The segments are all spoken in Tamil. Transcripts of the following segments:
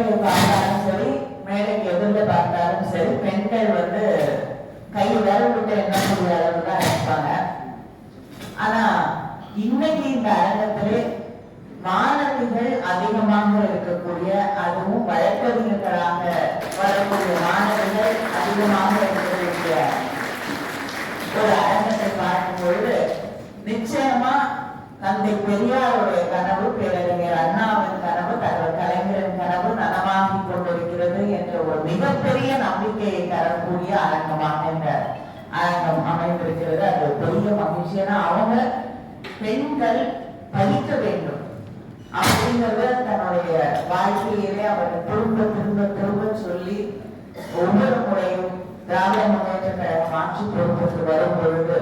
நீங்க பார்த்தாலும் சரி மேடைக்கு எதிரில் பார்த்தாலும் சரி பெண்கள் வந்து கை விரல் விட்டு என்ன செய்ய அளவு தான் இருப்பாங்க. ஆனா இன்னைக்கு இந்த அரங்கத்திலே மாணவிகள் அதிகமாக இருக்கக்கூடிய அதுவும் வழக்கறிஞர்களாக வரக்கூடிய மாணவிகள் அதிகமாக இருக்கக்கூடிய ஒரு அரங்கத்தை பார்க்கும் பொழுது நிச்சயமா தந்தை பெரியாருடைய கனவு பேரறிஞர் அண்ணாவின் கொண்டிருக்கிறது என்ற ஒரு மிகப்பெரிய நம்பிக்கையை தரக்கூடிய அரங்கமாக இந்த அரங்கம் அமைந்திருக்கிறது. அது பெரிய மகிழ்ச்சி. ஏன்னா அவங்க பெண்கள் படிக்க வேண்டும். அப்படிங்கறத தன்னுடைய வாழ்க்கையிலே அவர் திரும்ப திரும்ப திரும்ப சொல்லி ஒவ்வொரு முறையும் திராவிட முன்னேற்ற கழகம் ஆட்சி பொறுப்புக்கு வரும் பொழுது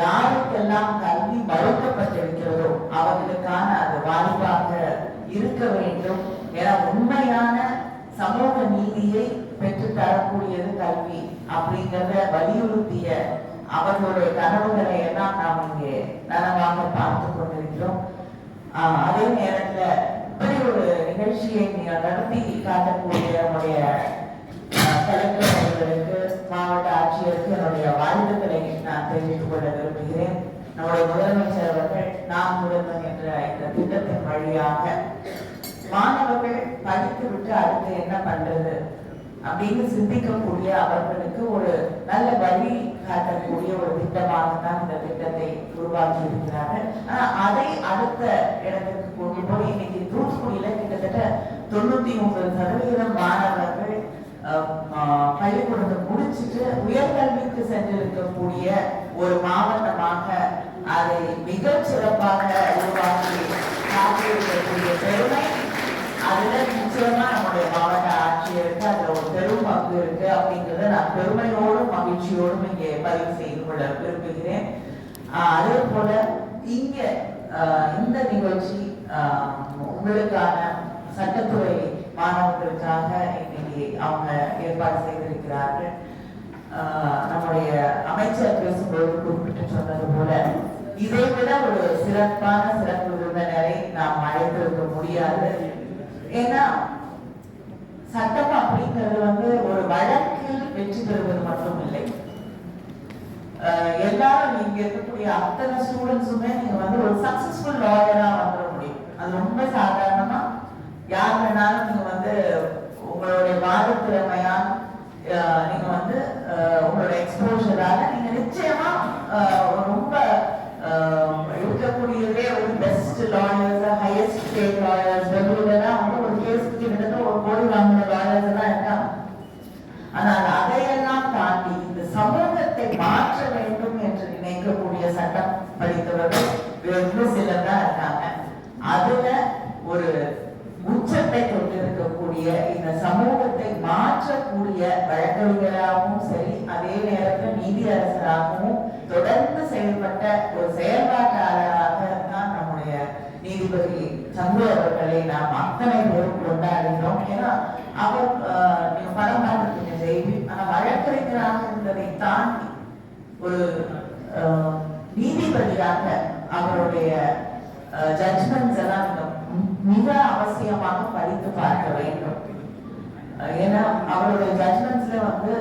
யாருக்கெல்லாம் கல்வி மறுக்கப்பட்டிருக்கிறதோ அவர்களுக்கான அது வாய்ப்பாக இருக்க வேண்டும். என உண்மையான சமூக நீதியை பெற்று தரக்கூடியது கல்வி அப்படிங்கிறத வலியுறுத்திய அவர்களுடைய கனவுகளை எல்லாம் நாம் இங்கே நனவாக பார்த்து கொண்டிருக்கிறோம். அதே நேரத்துல இப்படி ஒரு நிகழ்ச்சியை நீங்கள் நடத்தி காட்டக்கூடிய நம்முடைய கலெக்டர் அவர்களுக்கு மாவட்ட ஆட்சியருக்கு என்னுடைய வாழ்த்துக்களை நான் தெரிவித்துக் கொள்ள விரும்புகிறேன். நம்முடைய முதலமைச்சர் அவர்கள் நாம் முதல்வன் என்ற இந்த திட்டத்தின் வழியாக மாணவர்கள் படித்து விட்டு அடுத்து என்ன பண்றது? அப்படின்னு சிந்திக்கக்கூடிய அவர்களுக்கு ஒரு நல்ல வழி காட்டக்கூடிய ஒரு திட்டமாக தான் இந்த திட்டத்தை உருவாக்கி இருக்கிறார்கள். ஆனா அதை அடுத்த இடத்துக்கு கொண்டு போய் இன்னைக்கு தூத்துக்குடியில கிட்டத்தட்ட தொண்ணூத்தி ஒன்பது சதவீதம் மாணவர்கள் ஆஹ், பள்ளிக்கூடத்தை முடிச்சிட்டு உயர்கல்விக்கு சென்றிருக்கக்கூடிய ஒரு மாவட்டமாக அதை மிகச் சிறப்பாக உருவாக்கி காட்டியிருக்கக்கூடிய பெருமை. அதுல நிச்சயமா நம்முடைய மாவட்ட ஆட்சியருக்கு அதுல ஒரு பெரும் பங்கு இருக்கு அப்படிங்கறத நான் பெருமையோடும் மகிழ்ச்சியோடும் இங்கே பதிவு செய்து கொள்ள விரும்புகிறேன். ஆஹ் அதே போல இங்க ஆஹ் இந்த நிகழ்ச்சி உங்களுக்கான சட்டத்துறை மாணவர்களுக்காக இன்னைக்கு அவங்க ஏற்பாடு செய்திருக்கிறார்கள். ஆஹ் நம்முடைய அமைச்சர் பேசும்போது குறிப்பிட்டு சொன்னது போல இதை விட ஒரு சிறப்பான சிறப்பு விருந்தினரை நாம் அழைத்திருக்க முடியாது. ஏன்னா சட்டம் அப்படிங்கிறது வந்து ஒரு வழக்கில் வெற்றி பெறுவது மட்டும் இல்லை ஆஹ் எல்லாரும் இங்க இருக்கக்கூடிய அத்தனை ஸ்டூடெண்ட்ஸுமே நீங்க வந்து ஒரு சக்சஸ்ஃபுல் லாயரா வந்துட முடியும். அது ரொம்ப சாதாரணமா யார் வேணாலும் நீங்க வந்து உங்களுடைய வாத திறமையா ஆஹ் நீங்க வந்து ஆஹ் உங்களோட எக்ஸ்போஷரால நீங்க நிச்சயமா ஆஹ் ரொம்ப ஆஹ் இருக்கக்கூடியதே ஒரு best lawyers highest state lawyers பெங்களூர்லாம் வந்து ஒரு கிட்டத்தட்ட ஒரு கோடி வாங்கின லாயர்ஸ் எல்லாம் இருக்காங்க. ஆனால் அதையெல்லாம் தாண்டி இந்த சமூகத்தை மாற்ற வேண்டும் என்று நினைக்கக்கூடிய சட்டம் படித்தவர்கள் வெகு சிலர் தான் இருக்காங்க. அதுல ஒரு உச்சத்தை கொண்டிருக்கக்கூடிய இந்த சமூகத்தை மாற்றக்கூடிய வழக்கறிஞராகவும் சரி அதே நேரத்தில் நீதி அரசராகவும் தொடர்ந்து செயல்பட்ட ஒரு செயல்பாட்டாளராக தான் நம்முடைய நீதிபதி சந்து அவர்களை நாம் அத்தனை பேரும் கொண்டாடுகிறோம். ஏன்னா அவர் ஆஹ், நீங்க படம் பார்த்திருக்கீங்க ஆனா வழக்கறிஞராக இருந்ததை தாண்டி ஒரு நீதிபதியாக அவருடைய ஜட்ஜ்மெண்ட்ஸ் எல்லாம் மிக அவசியமாக படித்து பார்க்க வேண்டும். ஏன்னா அவருடைய ஜட்மெண்ட்ஸ்ல வந்து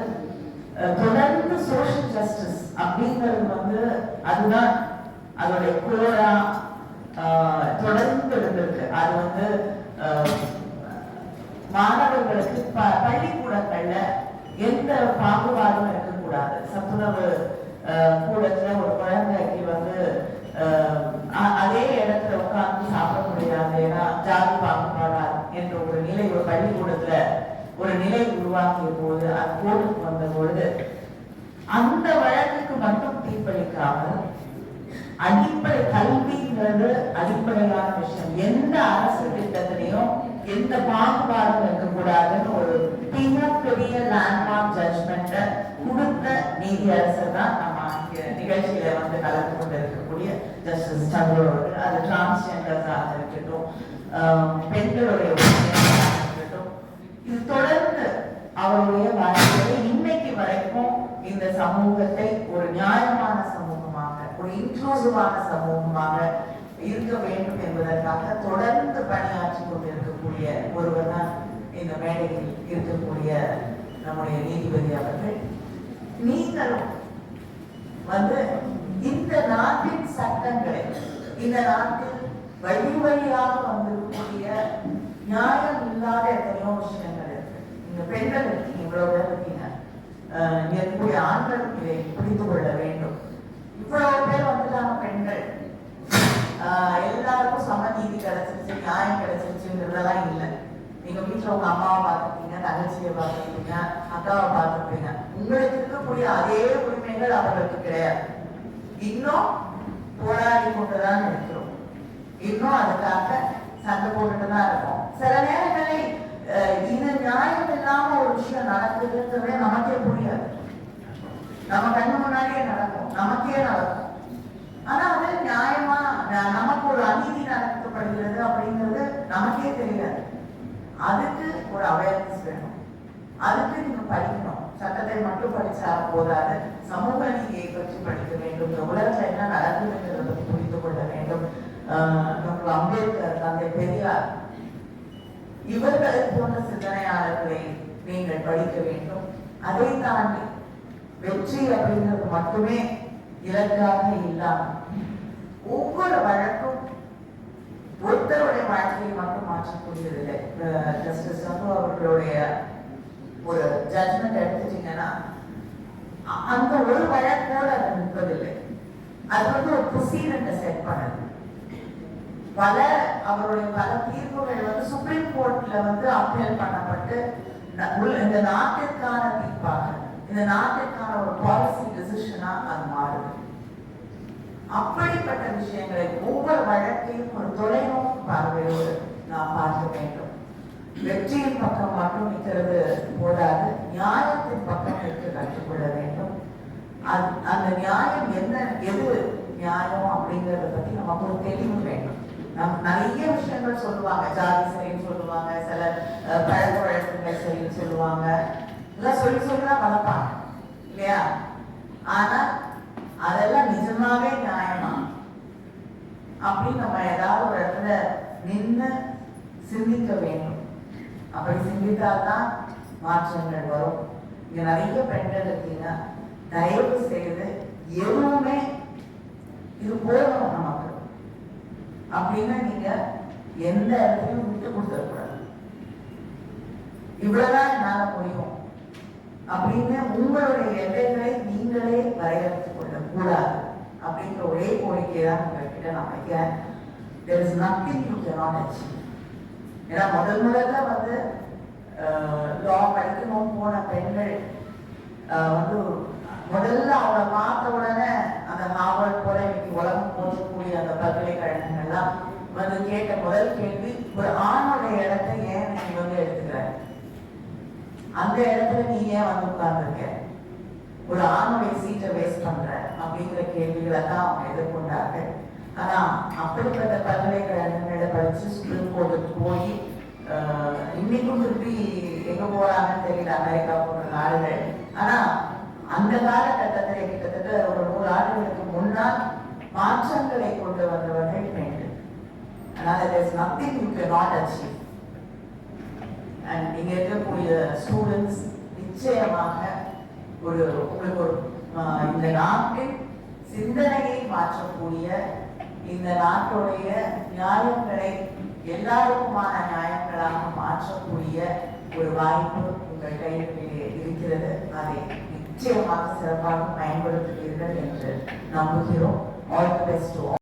அஹ், தொடர்ந்து சோஷியல் ஜஸ்டிஸ் அப்படிங்கிறது வந்து அதுதான் அதோடைய கோரா தொடர்ந்து இருந்திருக்கு அது வந்து மாணவர்களுக்கு ப- பள்ளிக்கூடங்கள்ல எந்த பாகுபாடும் இருக்கக்கூடாது. சத்துணவு கூடத்துல ஒரு குழந்தைக்கு வந்து அஹ், அதே இடத்துல உட்கார்ந்து சாப்பிட முடியாது. ஏன்னா ஜாதி பாகுபாடா என்ற ஒரு நிலை ஒரு பள்ளிக்கூடத்துல ஒரு நிலை உருவாக்கிய போது அது கோர்ட்டுக்கு வந்த பொழுது அந்த வழக்குக்கு மட்டும் தீர்ப்பளிக்காமல் அடிப்படை கல்விங்கிறது அடிப்படையான விஷயம். எந்த அரசு திட்டத்திலையும் எந்த பாகுபாடும் இருக்கக்கூடாதுன்னு ஒரு மிகப்பெரிய லேண்ட்மார்க் ஜட்ஜ்மெண்ட்டை கொடுத்த நீதியரசர் தான் நம்ம நிகழ்ச்சியில வந்து கலந்து கொண்டு இருக்கக்கூடிய ஜஸ்டிஸ் சந்திர அவர்கள். அது டிரான்ஸ்ஜெண்டர்ஸாக இருக்கட்டும் ஆஹ் பெண்களுடைய இருக்கட்டும் இது தொடர்ந்து அவருடைய வாழ்க்கையை இன்னைக்கு வரைக்கும் இந்த சமூகத்தை ஒரு நியாயமான சமூகம் ஒரு இன்க்ளூசிவான சமூகமாக இருக்க வேண்டும் என்பதற்காக தொடர்ந்து பணியாற்றி கொண்டிருக்கக்கூடிய ஒருவர் மேடையில் இருக்கக்கூடிய நம்முடைய நீதிபதி அவர்கள். நீங்களும் வந்து இந்த நாட்டின் சட்டங்களை இந்த நாட்டில் வழி வழியாக வந்திருக்கக்கூடிய நியாயம் இல்லாத எத்தனையோ விஷயங்கள் இருக்கு. இந்த பெண்கள் இவ்வளவு இருக்கீங்க. அஹ் இருக்கக்கூடிய ஆண்கள் இதை புரிந்து கொள்ள வேண்டும். இவ்வளவு பேர் வந்துட்டாங்க பெண்கள். ஆஹ் எல்லாருக்கும் சமநீதி கிடைச்சிருச்சு நியாயம் கிடைச்சிருச்சுன்றதெல்லாம் இல்லை. நீங்க வீட்டுல உங்க அம்மாவை பார்த்துருப்பீங்க தங்கச்சியை பார்த்துருப்பீங்க அக்காவை பார்த்துருப்பீங்க. உங்களுக்கு இருக்கக்கூடிய அதே உரிமைகள் அவர்களுக்கு கிடையாது. இன்னும் போராடி கொண்டுதான் இருக்கிறோம். இன்னும் அதுக்காக சண்டை போட்டுட்டு தான் இருக்கும். சில நேரங்களில் இது நியாயம் இல்லாம ஒரு விஷயம் நடக்குதுன்றதே நமக்கே புரியாது. நம்ம கண்ணு முன்னாடியே நடக்கும் நமக்கே நடக்கும் ஆனா அது நியாயமா ந- நமக்கு ஒரு அநீதி நடத்தப்படுகிறது அப்படிங்கிறது நமக்கே தெரியாது அதுக்கு ஒரு அவேர்னஸ் வேணும் அதுக்கு நீங்க படிக்கணும் சட்டத்தை மட்டும் படிச்சா போதாது சமூக நீதியை பற்றி படிக்க வேண்டும் இந்த உலகத்துல என்ன நடக்குதுங்கிறத பற்றி புரிந்து கொள்ள வேண்டும் ஆஹ் டாக்டர் அம்பேத்கர் தந்தை பெரியார் இவர்களை போன்ற சிந்தனையாளர்களை நீங்கள் படிக்க வேண்டும். அதை தாண்டி வெற்றி அப்படிங்கிறது மட்டுமே இலக்காக இல்லாமல் ஒவ்வொரு வழக்கும் ஒருத்தருடைய வாழ்க்கையை மட்டும் மாற்றக்கூடியதில்லை ஜஸ்டிஸ் சந்து அவர்களுடைய ஒரு ஜட்மெண்ட் எடுத்துட்டீங்கன்னா அந்த ஒரு வழக்கோடு அது நிற்பதில்லை. அது வந்து ஒரு ப்ரொசீடரை செட் பண்ணுது. பல அவருடைய பல தீர்ப்புகள் வந்து சுப்ரீம் கோர்ட்ல வந்து அப்பீல் பண்ணப்பட்டு இந்த நாட்டிற்கான தீர்ப்பு இந்த நாட்டிற்கான ஒரு பாலிசி டிசிஷனா அது மாறுது. அப்படிப்பட்ட விஷயங்களை ஒவ்வொரு வழக்கையும் ஒரு தொலைநோக்கு பார்வையோடு நாம் பார்க்க வேண்டும். வெற்றியின் பக்கம் மட்டும் நிற்கிறது போதாது நியாயத்தின் பக்கம் நிற்க கற்றுக்கொள்ள வேண்டும். அது அந்த நியாயம் என்ன எது நியாயம் அப்படிங்கறத பத்தி நமக்கு ஒரு தெளிவு வேண்டும். நம் நிறைய விஷயங்கள் சொல்லுவாங்க. ஜாதி சரின்னு சொல்லுவாங்க சில பழக்க வழக்கங்கள் சரின்னு சொல்லுவாங்க. இதெல்லாம் சொல்லி சொல்லி தான் வளர்ப்பாங்க இல்லையா? ஆனா அதெல்லாம் நிஜமாவே நியாயமா? அப்படின்னு நம்ம ஏதாவது ஒரு இடத்துல நின்று சிந்திக்க வேண்டும். அப்படி சிந்தித்தால்தான் மாற்றங்கள் வரும். இங்க நிறைய பெண்கள் இருக்கீங்க. தயவு செய்து எதுவுமே இது போதும் நமக்கு. அப்படின்னு நீங்க எந்த இடத்துலையும் விட்டு கொடுத்துடக்கூடாது. இவ்வளவுதான் என்னால முடியும் அப்படின்னு உங்களுடைய எல்லைகளை நீங்களே வரையறுத்துக் கொள்ள கூடாது அப்படின்ற ஒரே கோரிக்கை தான் உங்ககிட்ட நான் வைக்கிறேன். There is nothing you cannot ஏன்னா முதல் முதல்ல வந்து லா படிக்கணும் போன பெண்கள் வந்து முதல்ல அவளை பார்த்த உடனே அந்த ஹார்வர்ட் போல இன்னைக்கு உலகம் போற்றக்கூடிய அந்த பல்கலைக்கழகங்கள்லாம் வந்து கேட்ட முதல் கேள்வி ஒரு ஆணுடைய இடத்தை ஏன் நீங்க வந்து எடுத்துக்கிற அந்த இடத்துல நீ ஏன் வந்து உட்கார்ந்துருக்க? ஒரு ஆணுடைய சீட்டை வேஸ்ட் பண்ற அப்படிங்கிற கேள்விகளை தான் அவங்க எதிர்கொண்டார்கள். ஆனா அப்படிப்பட்ட பல்கலைக்கழகங்களை படிச்சு சுப்ரீம் கோர்ட்டுக்கு போய் இன்னைக்கும் திருப்பி எங்க போறாங்கன்னு தெரியல அமெரிக்கா போன்ற நாடுகள். ஆனா அந்த காலகட்டத்தில் கிட்டத்தட்ட ஒரு நூறு ஆண்டுகளுக்கு முன்னால் மாற்றங்களை கொண்டு வந்தவர்கள் பெண்கள். அதனால there is nothing you cannot achieve. And இங்கே இருக்கக்கூடிய ஸ்டூடெண்ட்ஸ் நிச்சயமாக ஒரு உங்களுக்கு ஒரு இந்த நாட்டின் சிந்தனையை மாற்றக்கூடிய இந்த நாட்டுடைய நியாயங்களை எல்லாருக்குமான நியாயங்களாக மாற்றக்கூடிய ஒரு வாய்ப்பு உங்கள் கையில் இருக்கிறது. அதை நிச்சயமாக சிறப்பாக பயன்படுத்துவீர்கள் என்று நம்புகிறோம். All the best